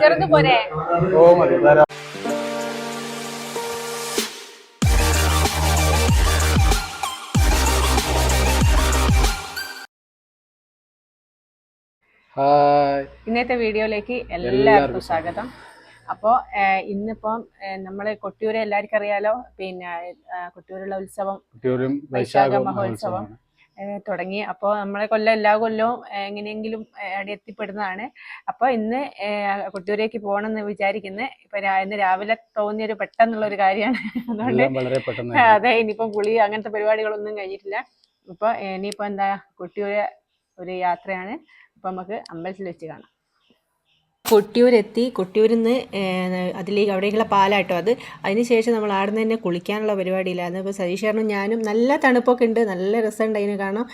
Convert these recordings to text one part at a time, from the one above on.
ചെറുത് പോരെ. ഓ മതി. ഹായ്. ഇന്നത്തെ വീഡിയോയിലേക്ക് എല്ലാവർക്കും സ്വാഗതം. അപ്പോൾ ഇന്നിപ്പം നമ്മളെ കൊട്ടിയൂരെ എല്ലാവർക്കും അറിയാലോ പിന്നെ കൊട്ടിയൂരുള്ള ഉത്സവം വൈശാഖ മഹോത്സവം. തുടങ്ങി. അപ്പോൾ നമ്മളെ കൊല്ലം എല്ലാ കൊല്ലവും എങ്ങനെയെങ്കിലും അവിടെ എത്തിപ്പെടുന്നതാണ് അപ്പോൾ ഇന്ന് കൊട്ടിയൂരേക്ക് പോകണം പോകണമെന്ന് വിചാരിക്കുന്നത് ഇപ്പൊ ഇന്ന് രാവിലെ തോന്നിയൊരു പെട്ടെന്നുള്ള ഒരു കാര്യമാണ്. അതുകൊണ്ട് അതെ ഇനിയിപ്പം കുളി അങ്ങനത്തെ പരിപാടികളൊന്നും കഴിഞ്ഞിട്ടില്ല. ഇപ്പൊ ഇനിയിപ്പോ എന്താ കൊട്ടിയൂര് ഒരു യാത്രയാണ്. അപ്പൊ നമുക്ക് അമ്പലത്തിൽ വെച്ച് കാണാം. കൊട്ടിയൂരെത്തി. കൊട്ടിയൂരിൽ നിന്ന് അതിലേക്ക് അവിടേക്കുള്ള പാലാട്ടോ അത്. അതിനുശേഷം നമ്മൾ ആടെ നിന്ന് തന്നെ കുളിക്കാനുള്ള പരിപാടിയിലായിരുന്നു അപ്പോൾ സതീഷേട്ടനും ഞാനും നല്ല തണുപ്പൊക്കെ ഉണ്ട്. നല്ല രസമുണ്ട് അതിന് കാരണം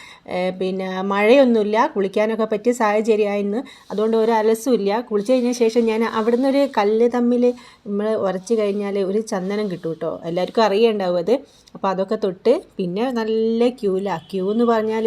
പിന്നെ മഴയൊന്നുമില്ല. കുളിക്കാനൊക്കെ പറ്റിയ സാഹചര്യമായിരുന്നു. അതുകൊണ്ട് ഒരു അലസുമില്ല. കുളിച്ച് കഴിഞ്ഞ ശേഷം ഞാൻ അവിടുന്ന് ഒരു കല്ല് തമ്മിൽ നമ്മൾ ഉരച്ച് കഴിഞ്ഞാൽ ഒരു ചന്ദനം കിട്ടും കേട്ടോ. എല്ലാവർക്കും അറിയണ്ടാവും അത്. അപ്പോൾ അതൊക്കെ തൊട്ട് പിന്നെ നല്ല ക്യൂല ക്യൂ എന്ന് പറഞ്ഞാൽ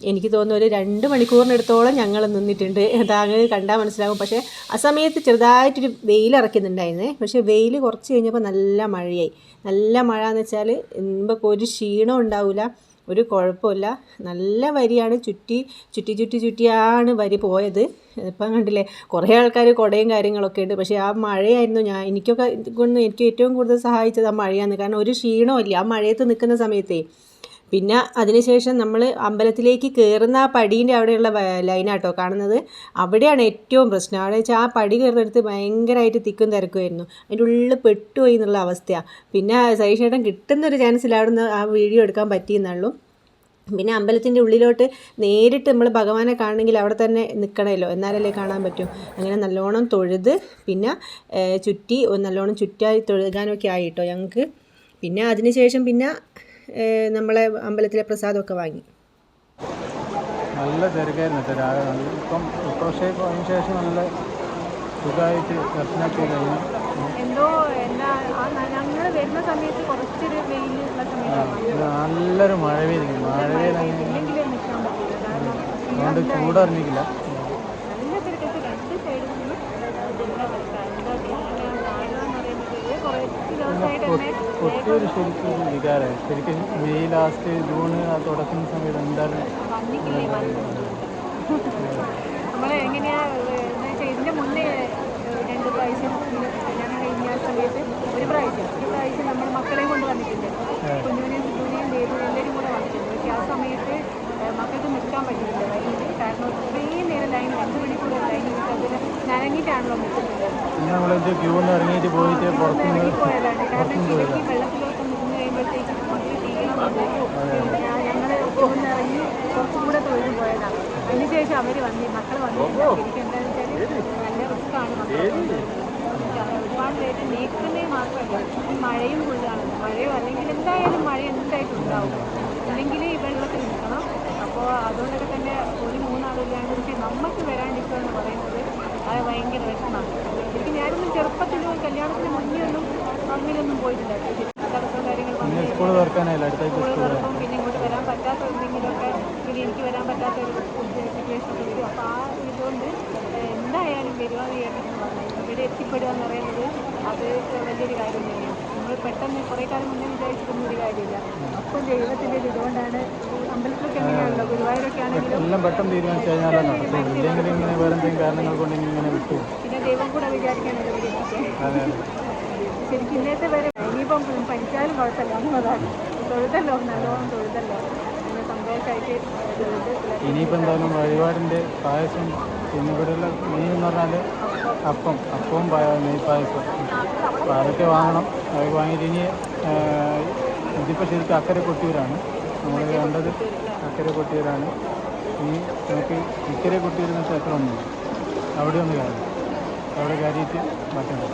എനിക്ക് തോന്നുന്നു ഒരു രണ്ട് മണിക്കൂറിനടുത്തോളം ഞങ്ങൾ നിന്നിട്ടുണ്ട്. താങ്കൾ കണ്ടാൽ മനസ്സിലാകും പക്ഷേ ആ സമയത്ത് ചെറുതായിട്ടൊരു വെയിൽ ഇറക്കുന്നുണ്ടായിരുന്നേ. പക്ഷേ വെയിൽ കുറച്ച് കഴിഞ്ഞപ്പോൾ നല്ല മഴയായി. നല്ല മഴ എന്ന് വെച്ചാൽ നമുക്ക് ഒരു ക്ഷീണം ഉണ്ടാവില്ല ഒരു കുഴപ്പമില്ല. നല്ല വരിയാണ്. ചുറ്റി ചുറ്റി ചുറ്റി ചുറ്റിയാണ് വരി പോയത്. ഇപ്പം കണ്ടില്ലേ കുറേ ആൾക്കാർ കുടയും കാര്യങ്ങളൊക്കെ ഉണ്ട്. പക്ഷേ ആ മഴയായിരുന്നു ഞാൻ എനിക്കൊക്കെ കൊണ്ട് എനിക്ക് ഏറ്റവും കൂടുതൽ സഹായിച്ചത് ആ മഴയാണ്. കാരണം ഒരു ക്ഷീണമില്ല ആ മഴയത്ത് നിൽക്കുന്ന സമയത്തേ പിന്നെ അതിനുശേഷം നമ്മൾ അമ്പലത്തിലേക്ക് കയറുന്ന ആ പടീന്റെ അവിടെയുള്ള ലൈനാട്ടോ കാണുന്നത്. അവിടെയാണ് ഏറ്റവും പ്രശ്നം. അവിടെ വെച്ചാൽ ആ പടി കയറുന്നിടത്ത് ഭയങ്കരമായിട്ട് തിക്കും തിരക്കുമായിരുന്നു. അതിന്റെ ഉള്ളിൽ പെട്ടുപോയി എന്നുള്ള അവസ്ഥയാണ് പിന്നെ സൈഷേട്ടൻ കിട്ടുന്നൊരു ചാൻസിൽ അവിടെ നിന്ന് ആ വീഡിയോ എടുക്കാൻ പറ്റിയെന്നുള്ളൂ. പിന്നെ അമ്പലത്തിന്റെ ഉള്ളിലോട്ട് നേരിട്ട് നമ്മൾ ഭഗവാനെ കാണണമെങ്കിൽ അവിടെ തന്നെ നിൽക്കണമല്ലോ എന്നാലല്ലേ കാണാൻ പറ്റും. അങ്ങനെ നല്ലോണം തൊഴുത് പിന്നെ ചുറ്റി നല്ലോണം ചുറ്റായി തൊഴുകാനൊക്കെ ആയിട്ടോ ഞങ്ങൾക്ക് പിന്നെ അതിനുശേഷം പിന്നെ നമ്മളെ അമ്പലത്തിലെ പ്രസാദമൊക്കെ വാങ്ങി. നല്ല തിരക്കായിരുന്നു രാവിലെ നല്ല ഇപ്പം പക്ഷേ ഇപ്പം അതിന് ശേഷം നല്ല സുഖമായിട്ട് ദർശനമൊക്കെ കഴിഞ്ഞു. എന്തോ എന്താ ഞങ്ങൾ വരുന്ന സമയത്ത് കുറച്ചൊരു വെയിലുള്ള ഇത് നല്ലൊരു മഴ പെയ്തിരിക്കുന്നു. മഴ അതുകൊണ്ട് ചൂടറിഞ്ഞിട്ടില്ല നല്ല തിരക്കത്ത് രണ്ട് സൈഡിൽ നിന്ന് ജില്ല വെക്കാം എന്താ ചെയ്യുക നാലെന്ന് പറയുന്നത് കൊട്ടിയൊരു ശരിക്കും വികാരമായി ശരിക്കും മെയ് ലാസ്റ്റ് ജൂൺ തുടക്കുന്ന സമയത്ത് വന്നിക്കില്ലേ നമ്മൾ ഇതിന്റെ മുന്നേ രണ്ട് പ്രാവശ്യം ഇങ്ങനെ കല്യാണം കഴിഞ്ഞ സമയത്ത് ഒരു പ്രാവശ്യം ഒരു പ്രാവശ്യം നമ്മൾ മക്കളെയും കൊണ്ട് വന്നിട്ടുണ്ട് കുഞ്ഞുവിനെയും കുഞ്ഞുവിനെയും ദേവിനെയും എല്ലാവരും കൂടെ വന്നിട്ടുണ്ട് പക്ഷേ ആ സമയത്ത് ഏഹ്, മക്കൾക്ക് നിൽക്കാൻ പറ്റിയില്ല വൈകിട്ട് കാരണം ഇത്രയും നേരം ലൈൻ രണ്ട് മണിക്കൂർ ലൈൻ നനഞ്ഞിട്ടാണല്ലോ നിൽക്കുന്നത് പിന്നെ നമ്മളെന്ത് ക്യൂ ഒന്ന് ഇറങ്ങിയിട്ട് പോയിട്ട് പുറത്തുനിന്ന് പോയതാണ് കാരണം ശരിക്കും വെള്ളത്തിലൊക്കെ നിന്ന് കഴിയുമ്പോഴത്തേക്കും മക്കൾ ക്ഷീണം വന്നു ഞങ്ങൾ ഇറങ്ങി കുറച്ചും കൂടെ തൊഴിൽ പോയതാണ് അതിനുശേഷം അവർ വന്നി മക്കൾ വന്നു ശരിക്കും എന്താണെന്ന് വെച്ചാൽ നല്ല റിസ്ക്കാണ് മക്കൾ ഒരുപാട് പേര് നീക്കുന്നത് മാത്രമല്ല ഈ മഴയും കൊണ്ടാണ് മഴയോ അല്ലെങ്കിൽ എന്തായാലും മഴ എന്തായിട്ടും ഉണ്ടാവും. അല്ലെങ്കിൽ ഈ വെള്ളത്തിൽ നിൽക്കണം. അപ്പോൾ അതുകൊണ്ടൊക്കെ തന്നെ ഒരു മൂന്നാളില്ലാണ്ട് പക്ഷേ നമുക്ക് വരാണ്ടിരിക്കുക എന്ന് പറയുന്നത് അത് ഭയങ്കര വിഷമമാണ്. ഞാനൊന്നും ചെറുപ്പത്തിലും കല്യാണത്തിന് മുന്നേ ഒന്നും അങ്ങനെയൊന്നും പോയിട്ടില്ല. തടസ്സം കാര്യങ്ങൾ സ്കൂൾ തുറക്കും പിന്നെ ഇങ്ങോട്ട് വരാൻ പറ്റാത്ത എന്തെങ്കിലുമൊക്കെ പിന്നെ എനിക്ക് വരാൻ പറ്റാത്ത ഒരു സിറ്റുവേഷൻ വരും. അപ്പോൾ ആ ഇതുകൊണ്ട് എന്തായാലും വരുവാ ചെയ്യണമെന്ന് പറഞ്ഞു ഇവിടെ എത്തിപ്പെടുക എന്ന് പറയുന്നത് അത് വലിയൊരു കാര്യം തന്നെയാണ്. നമ്മൾ പെട്ടെന്ന് കുറേ കാലം മുന്നേ വിചാരിച്ചിരുന്ന ഒരു കാര്യമില്ല. അപ്പം ദൈവത്തിന്റെ ഒരു ഇതുകൊണ്ടാണ് അമ്പലത്തിലൊക്കെ എങ്ങനെയാണല്ലോ? ഗുരുവായൂരൊക്കെ ആണെങ്കിലും എല്ലാം പെട്ടെന്ന് തീരുമാനിച്ചു നടക്കുള്ളൂ ഇല്ലെങ്കിൽ ഇങ്ങനെ വേറെ എന്തെങ്കിലും കാരണങ്ങൾ ഇങ്ങനെ വിട്ടു. പിന്നെ ദൈവം കൂടെ വിചാരിക്കാനുള്ള ശരിക്കും ഇന്നത്തെ വരെ ഇനിയിപ്പം പഠിച്ചാലും കുഴപ്പമില്ല. അതാണ്. തൊഴുതല്ലോ നല്ലോണം തൊഴുതല്ലോ. ഇനിയിപ്പോൾ എന്തായാലും വഴിപാടിന്റെ പായസം പിന്നെ ഇവിടെയുള്ള മെയിൻ എന്ന് പറഞ്ഞാൽ അപ്പം അപ്പവും നെയ് പായസം. അതൊക്കെ വാങ്ങണം. അതൊക്കെ വാങ്ങിയിട്ട് ഇനി ഇതിപ്പോൾ ശരിക്കും അക്കരെ കൊട്ടിയൂരാണ്. നമ്മൾ കണ്ടത് അക്കരെ കൊട്ടിയൂരാണ്. ഇനി നമുക്ക് ഇക്കരെ കൊട്ടിയൂരിന് ക്ഷേത്രമൊന്നുമില്ല അവിടെ ഒന്ന് കാര്യം അവിടെ കാര്യത്തിൽ മാറ്റണം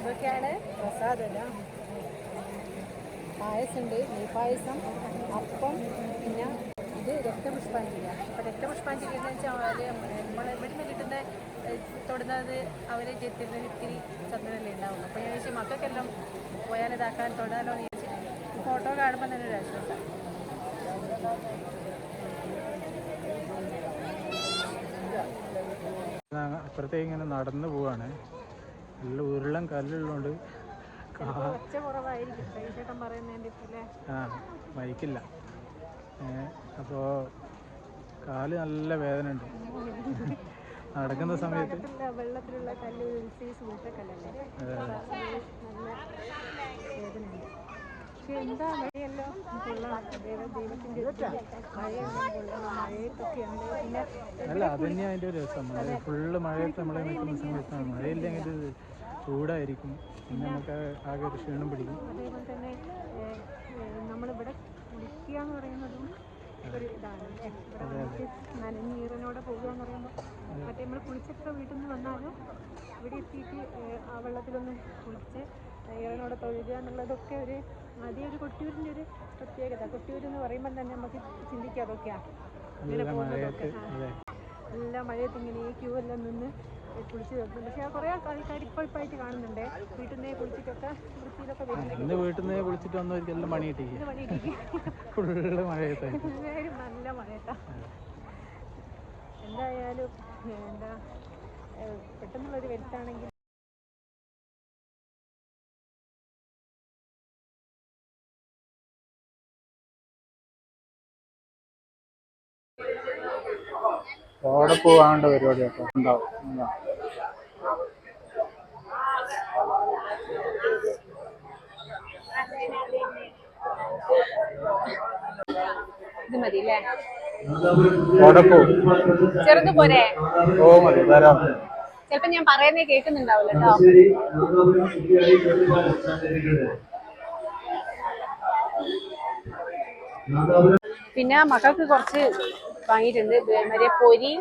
ഇതൊക്കെയാണ് പ്രസാദം പായസമുണ്ട് നെയ് പായസം അപ്പം പിന്നെ ഇത് രക്തപുഷ്പാഞ്ജലി അപ്പോൾ രക്തപുഷ്പാഞ്ജലി എന്ന് വെച്ചാൽ നമ്മൾ ഇവിടുന്ന് കിട്ടുന്ന തൊടുന്നത് അവർ ചെത്തിന് ഇത്തിരി ചന്ദ്രനല്ലേ ഉണ്ടാവുള്ളൂ. അപ്പോൾ ഞാൻ ചോദിച്ചാൽ മക്കൾക്കെല്ലാം പോയാൽ ഇതാക്കാൻ തൊടാലോ? എന്ന് ചോദിച്ചു. ഫോട്ടോ കാണുമ്പോൾ തന്നെ ഒരു ആശ്വാസം. അപ്പുറത്തേക്ക് ഇങ്ങനെ നടന്നു പോവാണ്. നല്ല ഉരുളം കല്ലുള്ളതുകൊണ്ട് ആ മരിക്കില്ല അപ്പോൾ കാൽ നല്ല വേദന ഉണ്ട് നടക്കുന്ന സമയത്ത് വെള്ളത്തിലുള്ള കല്ല് പക്ഷെ എന്താ മഴയല്ലോ അല്ല അത് തന്നെയാണ് അതിന്റെ ഒരു രസം. ഫുള്ള് മഴയത്ത് നമ്മളെ നിൽക്കുന്ന സമയത്താണ്. മഴയില്ലെങ്കിൽ ചൂടായിരിക്കും. പിന്നെ നമുക്ക് ആകെ ഒരു ക്ഷീണം പിടിക്കും. അതേപോലെ തന്നെ നമ്മളിവിടെ കുളിക്കുക എന്ന് പറയുന്നതും ഒരു ഇതാണ് അല്ലേ? ഇവിടെ വന്നിട്ട് നനഞ്ഞീറനോടെ പോകുക എന്ന് പറയുമ്പോൾ മറ്റേ നമ്മൾ കുളിച്ചൊക്കെ വീട്ടിൽ നിന്ന് വന്നാലും ഇവിടെ എത്തിയിട്ട് ആ വെള്ളത്തിലൊന്ന് കുളിച്ച് ഈറനോടെ തൊഴുക എന്നുള്ളതൊക്കെ ഒരു ആദ്യം ഒരു കൊട്ടിയൂരിന്റെ ഒരു പ്രത്യേകത. കൊട്ടിയൂർ എന്ന് പറയുമ്പോൾ തന്നെ നമുക്ക് ചിന്തിക്കാം അതൊക്കെയാണ് ഇങ്ങനെ നല്ല പോകുന്നതൊക്കെ. മഴയത്ത് ആ. എല്ലാ മഴയത്ത് ഇങ്ങനെ ഈ ക്യൂ എല്ലാം നിന്ന് കുളിച്ച് വെക്കും പക്ഷേ കുറേ ആൾക്കാർ ഇപ്പോൾ ഇപ്പായിട്ട് കാണുന്നുണ്ട്. വീട്ടിൽ നിന്നേ കുളിച്ചിട്ടൊക്കെ വൃത്തിയിലൊക്കെ ഇന്ന് വീട്ടിൽ നിന്നേ പണി കിട്ടിക്കുക ഇത് പണി കിട്ടി ഫുള്ള് എല്ലാവരും നല്ല മഴയത്താ എന്തായാലും എന്താ പെട്ടെന്നുള്ളൊരു വരുത്താണെങ്കിൽ അവിടെ പോവാണ്ട് പരിപാടി കേട്ടോ ഉണ്ടാവും. ഇത് മതി അല്ലേ അവിടെ പോവും ചെറുത് പോരെ? ഓ മതി. ഞാൻ പറയുന്നേ കേൾക്കുന്നുണ്ടാവില്ല കേട്ടോ പിന്നെ മക്കൾക്ക് കുറച്ച് വാങ്ങിയിട്ടുണ്ട്. മറ്റേ പൊരി.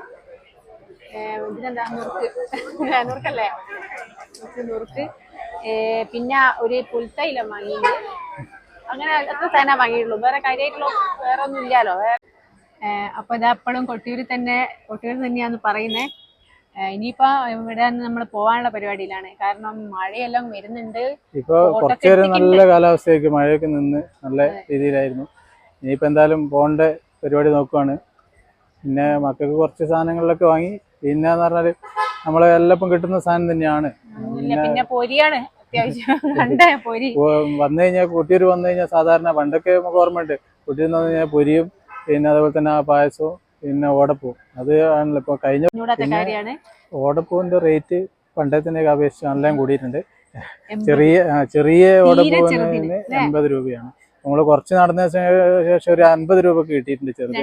ഇതിനെന്താ? നുറുക്ക്. നുറുക്കല്ലേ? നുറുക്ക് പിന്നെ ഒരു പുൽത്തൈലം വാങ്ങിയിട്ടുണ്ട്. അങ്ങനെ അത്ര സാധനം വാങ്ങിയിട്ടുള്ളൂ. വേറെ കാര്യമായിട്ടുള്ള വേറെ ഒന്നും ഇല്ലല്ലോ അപ്പൊ ഇത് എപ്പോഴും കൊട്ടിയൂരിൽ തന്നെ കൊട്ടിയൂർ തന്നെയാന്ന് പറയുന്നേ. ഏഹ് ഇനിയിപ്പോ ഇവിടെ നമ്മൾ പോവാനുള്ള പരിപാടിയിലാണ്. കാരണം മഴയെല്ലാം വരുന്നുണ്ട്. ഇപ്പൊ നല്ല കാലാവസ്ഥയൊക്കെ മഴയൊക്കെ നിന്ന് നല്ല രീതിയിലായിരുന്നു. ഇനിയിപ്പോ എന്തായാലും പോകേണ്ട പരിപാടി നോക്കുവാണ്. പിന്നെ മക്കൾക്ക് കുറച്ച് സാധനങ്ങളിലൊക്കെ വാങ്ങി. പിന്നെ എന്ന് പറഞ്ഞാൽ നമ്മളെ എല്ലാം കിട്ടുന്ന സാധനം തന്നെയാണ്. പിന്നെ പൊരിയാണ്. വന്നു കഴിഞ്ഞാൽ കുട്ടിയൊരു വന്നു കഴിഞ്ഞാൽ സാധാരണ പണ്ടൊക്കെ നമുക്ക് ഓർമ്മയുണ്ട്. കുട്ടിയിൽ നിന്ന് കഴിഞ്ഞാൽ പൊരിയും പിന്നെ അതുപോലെ തന്നെ പായസവും പിന്നെ ഓടപ്പും അത് ആണല്ലോ ഇപ്പൊ കഴിഞ്ഞ ഓടപ്പൂവിന്റെ റേറ്റ് പണ്ടേ തന്നെ അപേക്ഷിച്ച് എല്ലാം കൂടിയിട്ടുണ്ട്. ചെറിയ ചെറിയ ഓടപ്പൂവിന് എൺപത് രൂപയാണ്. നമ്മൾ കുറച്ച് നടന്ന ശേഷം ഒരു അൻപത് രൂപ ഒക്കെ കിട്ടിയിട്ടുണ്ട് ചെറുത്.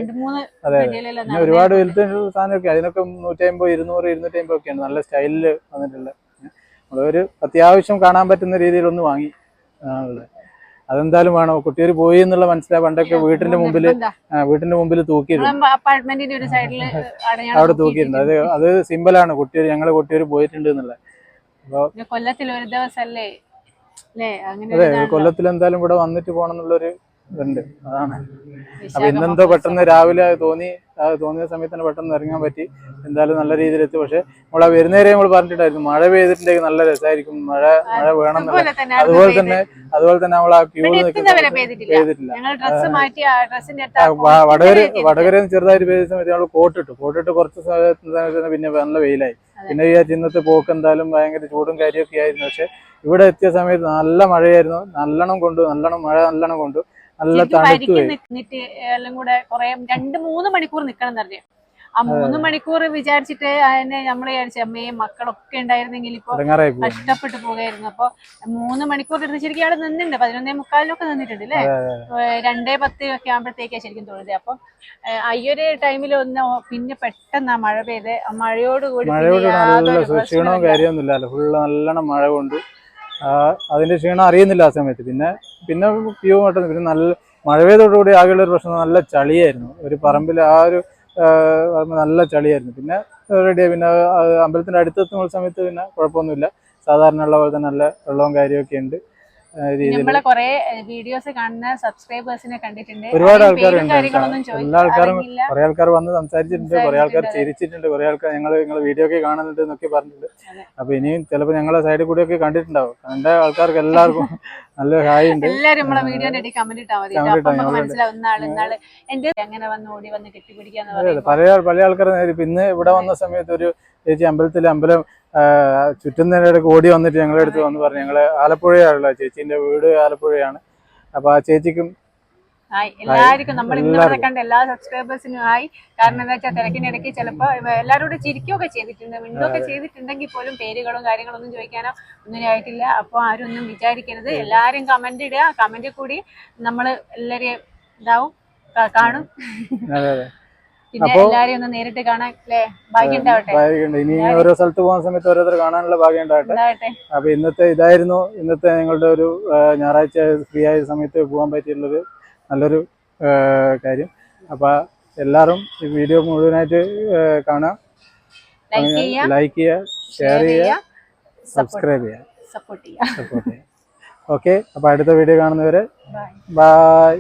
അതെ പിന്നെ ഒരുപാട് വലുത് സാധനമൊക്കെ അതിനൊക്കെ നൂറ്റി അമ്പത് ഇരുന്നൂറ് ഇരുന്നൂറ്റി അമ്പത് ഒക്കെയാണ് നല്ല സ്റ്റൈലിൽ വന്നിട്ടുള്ളത്. നമ്മളൊരു അത്യാവശ്യം കാണാൻ പറ്റുന്ന രീതിയിൽ ഒന്ന് വാങ്ങി അതെന്തായാലും വേണോ? കുട്ടിയൊരു പോയി എന്നുള്ള മനസ്സിലായി പണ്ടൊക്കെ വീട്ടിന്റെ മുമ്പിൽ. വീട്ടിന്റെ മുമ്പിൽ തൂക്കിയിരുന്നു അവിടെ തൂക്കിയിട്ടുണ്ട്. അത് അത് സിമ്പിളാണ് കുട്ടിയൊരു ഞങ്ങൾ കുട്ടിയൊരു പോയിട്ടുണ്ട് എന്നുള്ളത്. കൊല്ലത്തിൽ ഒരു ദിവസല്ലേ? അതെ. കൊല്ലത്തിൽ എന്തായാലും ഇവിടെ വന്നിട്ട് പോകണം എന്നുള്ളൊരു ഇതുണ്ട്. അതാണ്. അപ്പൊ ഇന്നെന്തോ പെട്ടെന്ന് രാവിലെ തോന്നി തോന്നിയ സമയത്ത് തന്നെ പെട്ടെന്ന് ഇറങ്ങാൻ പറ്റി. എന്തായാലും നല്ല രീതിയിൽ എത്തി പക്ഷെ നമ്മൾ ആ വരുന്നേരെ നമ്മൾ പറഞ്ഞിട്ടുണ്ടായിരുന്നു മഴ പെയ്തിട്ടുണ്ടെങ്കിൽ നല്ല രസമായിരിക്കും മഴ മഴ വേണം അതുപോലെ തന്നെ അതുപോലെ തന്നെ നമ്മളാ നമ്മൾ ആ. ക്യൂ പെയ്തിട്ടില്ല വടകര വടകര ചെറുതായിട്ട് പെയ്ത സമയത്ത് നമ്മൾ കോട്ടിട്ടു. കോട്ടിട്ട് കുറച്ച് സമയത്ത് പിന്നെ നല്ല വെയിലായി. പിന്നെ ഈ ഇന്നത്തെ പോക്ക് എന്തായാലും ഭയങ്കര ചൂടും കാര്യമൊക്കെ ആയിരുന്നു. പക്ഷെ ഇവിടെ എത്തിയ സമയത്ത് നല്ല മഴയായിരുന്നു. നല്ലോണം കൊണ്ടു നല്ലോണം മഴ നല്ലോണം കൊണ്ടു. നല്ല തണുത്തു പോയി രണ്ട് മൂന്ന് മണിക്കൂർ നിക്കണം എന്നറിഞ്ഞു ആ മൂന്ന് മണിക്കൂർ വിചാരിച്ചിട്ട് അതിനെ നമ്മൾ വിചാരിച്ചു അമ്മയും മക്കളൊക്കെ ഉണ്ടായിരുന്നെങ്കിൽ ഇപ്പൊ കഷ്ടപ്പെട്ടു പോകും കഷ്ടപ്പെട്ട് പോകായിരുന്നു. അപ്പൊ മൂന്ന് മണിക്കൂർ എടുത്ത് ശരിക്കും അവിടെ നിന്നിട്ടുണ്ട്. പതിനൊന്നേ മുക്കാലിനൊക്കെ നിന്നിട്ടുണ്ട് അല്ലേ? രണ്ടേ പത്ത് ഒക്കെ ആകുമ്പോഴത്തേക്കാണ് ശരിക്കും തൊഴുത് അപ്പൊ അയ്യൊരു ടൈമിലൊന്ന് ഈ ഒരു ടൈമിൽ ഒന്ന് പിന്നെ പെട്ടെന്ന് ആ മഴ പെയ്ത് മഴയോടുകൂടി ക്ഷീണവും ഫുള്ള് നല്ലോണം മഴ കൊണ്ട്. അതിന്റെ ക്ഷീണം അറിയുന്നില്ല ആ സമയത്ത്. പിന്നെ പിന്നെ ക്യൂ പെട്ടെന്ന് പിന്നെ നല്ല മഴ പെയ്തോടുകൂടി ആകെയുള്ള ഒരു പ്രശ്നം നല്ല ചളിയായിരുന്നു. ഒരു പറമ്പിൽ ആ ഒരു നല്ല ചളിയായിരുന്നു. പിന്നെ റെഡിയായി പിന്നെ അമ്പലത്തിന്റെ അടുത്തെത്തുന്ന സമയത്ത് പിന്നെ കുഴപ്പമൊന്നുമില്ല. സാധാരണ ഉള്ള പോലെ തന്നെ നല്ല വെള്ളവും കാര്യമൊക്കെ ഉണ്ട്. നമ്മളെ കുറെ വീഡിയോസ് കാണുന്ന സബ്സ്ക്രൈബേഴ്സിനെ കണ്ടിട്ടുണ്ട്. ഒരുപാട് ആൾക്കാരുണ്ട് എല്ലാ ആൾക്കാരും കുറെ ആൾക്കാർ വന്ന് സംസാരിച്ചിട്ടുണ്ട് കുറെ ആൾക്കാർ ചിരിച്ചിട്ടുണ്ട് കുറെ ആൾക്കാർ ഞങ്ങൾ നിങ്ങൾ വീഡിയോ ഒക്കെ കാണുന്നുണ്ട് എന്നൊക്കെ പറഞ്ഞിട്ടുണ്ട്. അപ്പൊ ഇനിയും ചിലപ്പോൾ ഞങ്ങളെ സൈഡിൽ കൂടെ ഒക്കെ കണ്ടിട്ടുണ്ടാവും. കണ്ട ആൾക്കാർക്ക് എല്ലാവർക്കും നല്ല ഹായ് ഉണ്ട്. എല്ലാരും നമ്മളെ വീഡിയോന്റെ ഇടയിൽ കമന്റ് ഇട്ടാൽ മതി Comment അപ്പൊ ഇട്ടാ നമുക്ക് മതി. മനസ്സിലാവും ഇന്നാൾ ഇന്നാൾ എന്റെ അങ്ങനെ വന്ന് ഓടി വന്ന് കെട്ടിപ്പിടിക്കാന്ന്. പല പല ആൾക്കാർ ഇന്ന് ഇവിടെ വന്ന സമയത്ത് ഒരു ചേച്ചി അമ്പലത്തിൽ അമ്പലം ചുറ്റുന്നതിനിടയ്ക്ക് ഓടി വന്നിട്ട് ഞങ്ങളുടെ അടുത്ത് വന്ന് പറഞ്ഞു ഞങ്ങൾ ആലപ്പുഴയാണല്ലോ ചേച്ചീന്റെ വീട് ആലപ്പുഴയാണ്. അപ്പൊ ആ ചേച്ചിക്കും എല്ലാവർക്കും നമ്മൾ ഇന്ന് കണ്ട എല്ലാ സബ്സ്ക്രൈബേഴ്സിനും ആയി. കാരണം എന്താ വെച്ചാൽ തിരക്കിനിടയ്ക്ക് ചിലപ്പോ എല്ലാവരോടും ചിരിക്കുകയൊക്കെ ചെയ്തിട്ടുണ്ട്. മിണ്ടുകയൊക്കെ ചെയ്തിട്ടുണ്ടെങ്കിൽ പോലും പേരുകളും കാര്യങ്ങളൊന്നും ചോദിക്കാനോ ഒന്നും ആയിട്ടില്ല. അപ്പോൾ ആരും ഒന്നും വിചാരിക്കരുത്. എല്ലാരും കമന്റ് ഇടുക. കമന്റ് കൂടി നമ്മൾ എല്ലാവരെയും ഇതാവും കാണും. പിന്നെ എല്ലാരെയും ഒന്ന് നേരിട്ട് കാണാൻ അല്ലേ ഭാഗ്യം ഇനി ഓരോ സ്ഥലത്ത് പോകുന്ന സമയത്ത് ഓരോരുത്തർ കാണാനുള്ള ഭാഗ്യം ഉണ്ടാവട്ടെ. അപ്പൊ ഇന്നത്തെ ഇതായിരുന്നു. ഇന്നത്തെ ഞങ്ങളുടെ ഒരു ഞായറാഴ്ച ഫ്രീ ആയ സമയത്ത് പോകാൻ പറ്റിയുള്ളൊരു നല്ലൊരു കാര്യം. അപ്പൊ എല്ലാവരും ഈ വീഡിയോ മുഴുവനായിട്ട് കാണാം. ലൈക്ക് ചെയ്യുക ഷെയർ ചെയ്യുക സബ്സ്ക്രൈബ് ചെയ്യുക സപ്പോർട്ട് ചെയ്യുക. സപ്പോർട്ട് ചെയ്യുക. ഓക്കെ അപ്പൊ അടുത്ത വീഡിയോ കാണുന്നവരെ ബൈ